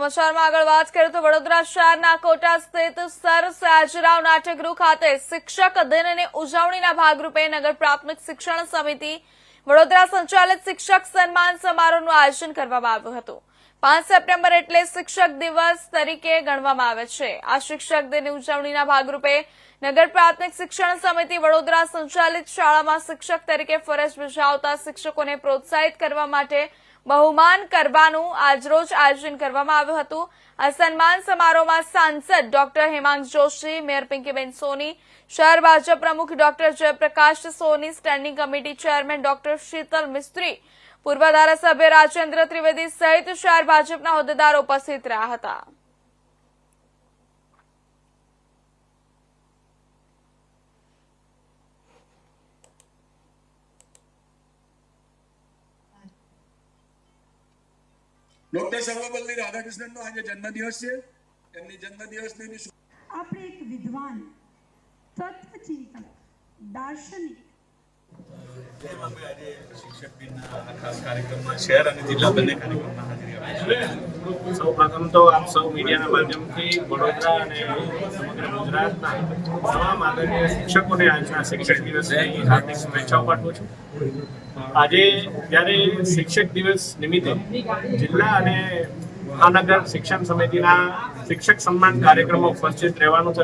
સમાચારમાં આગળ વાત કરીએ તો વડોદરા શહેરના કોટા સ્થિત સર સયાજીરાવ નાટ્યગૃહ ખાતે શિક્ષક દિનની ઉજવણીના ભાગરૂપે નગર પ્રાથમિક શિક્ષણ સમિતિ, વડોદરા સંચાલિત શિક્ષક સન્માન સમારોહનું આયોજન કરવામાં આવ્યું હતું. પાંચ સપ્ટેમ્બર એટલે શિક્ષક દિવસ તરીકે ગણવામાં આવે છે. આ શિક્ષક દિનની ઉજવણીના ભાગરૂપે નગર પ્રાથમિક શિક્ષણ સમિતિ, વડોદરા સંચાલિત શાળામાં શિક્ષક તરીકે ફરજ બજાવતા શિક્ષકોને પ્રોત્સાહિત કરવા માટે બહુમાન કરવાનું આજરોજ આયોજન કરવામાં આવ્યું હતું. આ સન્માન સમારોહમાં સાંસદ ડોક્ટર હેમાંગ જોશી, મેયર પિંકીબેન સોની, શહેર ભાજપ પ્રમુખ doctor Jayprakash Soni, standing committee chairman doctor Sheetal Mistry, પૂર્વ ધારાસભ્ય રાજેન્દ્ર ત્રિવેદી સહિત શહેર ભાજપના હોદ્દેદારો ઉપસ્થિત રહ્યા હતા. ડોક્ટર સર્વપલ્લી રાધાકૃષ્ણનનો આજે જન્મદિવસ છે. એમની જન્મદિવસની આપણે એક વિદ્વાન તત્વચિંતક દાર્શનિક આજે જ્યારે શિક્ષક દિવસ નિમિત્તે જિલ્લા અને મહાનગર શિક્ષણ સમિતિના શિક્ષક સન્માન કાર્યક્રમમાં ઉપસ્થિત રહેવાનું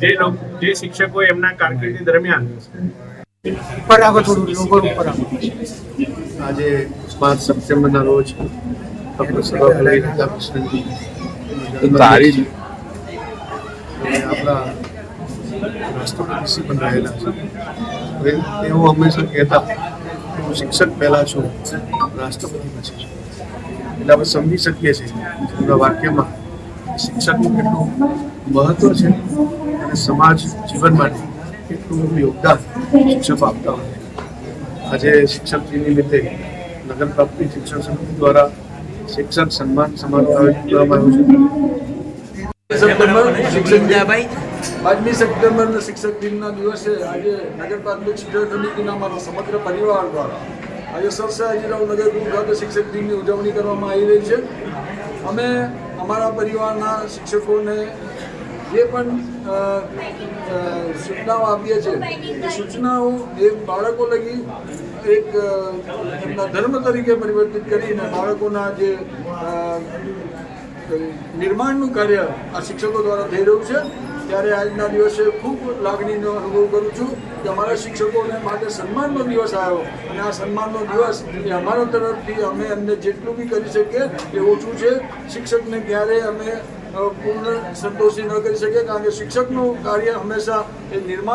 થયું જે શિક્ષકો એમના કારકિર્દી દરમિયાન ઉપર આગળ થોડું લોગર ઉપર. આજે પાંચ સપ્ટેમ્બરના રોજ આપણે જન્મદિવસ છે. અને આપણા રાષ્ટ્રપતિ પણ રહેલા છે. હવે તેઓ હંમેશા કહેતા હું શિક્ષક પહેલાં છું રાષ્ટ્રપતિ પછી છું. એટલે આપણે સમજી શકીએ છીએ એમના વાક્યમાં શિક્ષકનું કેટલું મહત્વ છે અને સમાજ જીવન માટે. કેટલું યોગદાન શિક્ષકો આપતા હોય. આજે શિક્ષક દિન નિમિત્તે નગર પ્રાપ્તિ શિક્ષણ સમિતિ દ્વારા શિક્ષક સન્માન સમારોહ આયોજિત કરવામાં આવ્યો છે. સપ્ટેમ્બર શિક્ષક દિન પાંચમી સપ્ટેમ્બરના શિક્ષક દિનના દિવસે આજે નગર પ્રાથમિક શિક્ષણ સમિતિના મારા સમગ્ર પરિવાર દ્વારા આજે સરસાજીરાવ નગર ગૃહ ખાતે શિક્ષક દિનની ઉજવણી કરવામાં આવી રહી છે. અમે અમારા પરિવારના શિક્ષકોને જે પણ સૂચનાઓ આપીએ છીએ, એ સૂચનાઓ એ બાળકો લગી એક એમના ધર્મ તરીકે પરિવર્તિત કરીને બાળકોના જે નિર્માણનું કાર્ય આ શિક્ષકો દ્વારા થઈ રહ્યું છે, ત્યારે આજના દિવસે ખૂબ લાગણીનો અનુભવ કરું છું કે અમારા શિક્ષકોને માટે સન્માનનો દિવસ આવ્યો અને આ સન્માનનો દિવસ એ અમારા તરફથી અમે એમને જેટલું બી કરી શકીએ એ ઓછું છે. શિક્ષકને ક્યારેય અમે પૂર્ણ સંતોષી ન કરી શકીએ કારણ કે શિક્ષકનું કાર્ય હંમેશા એ નિર્માણ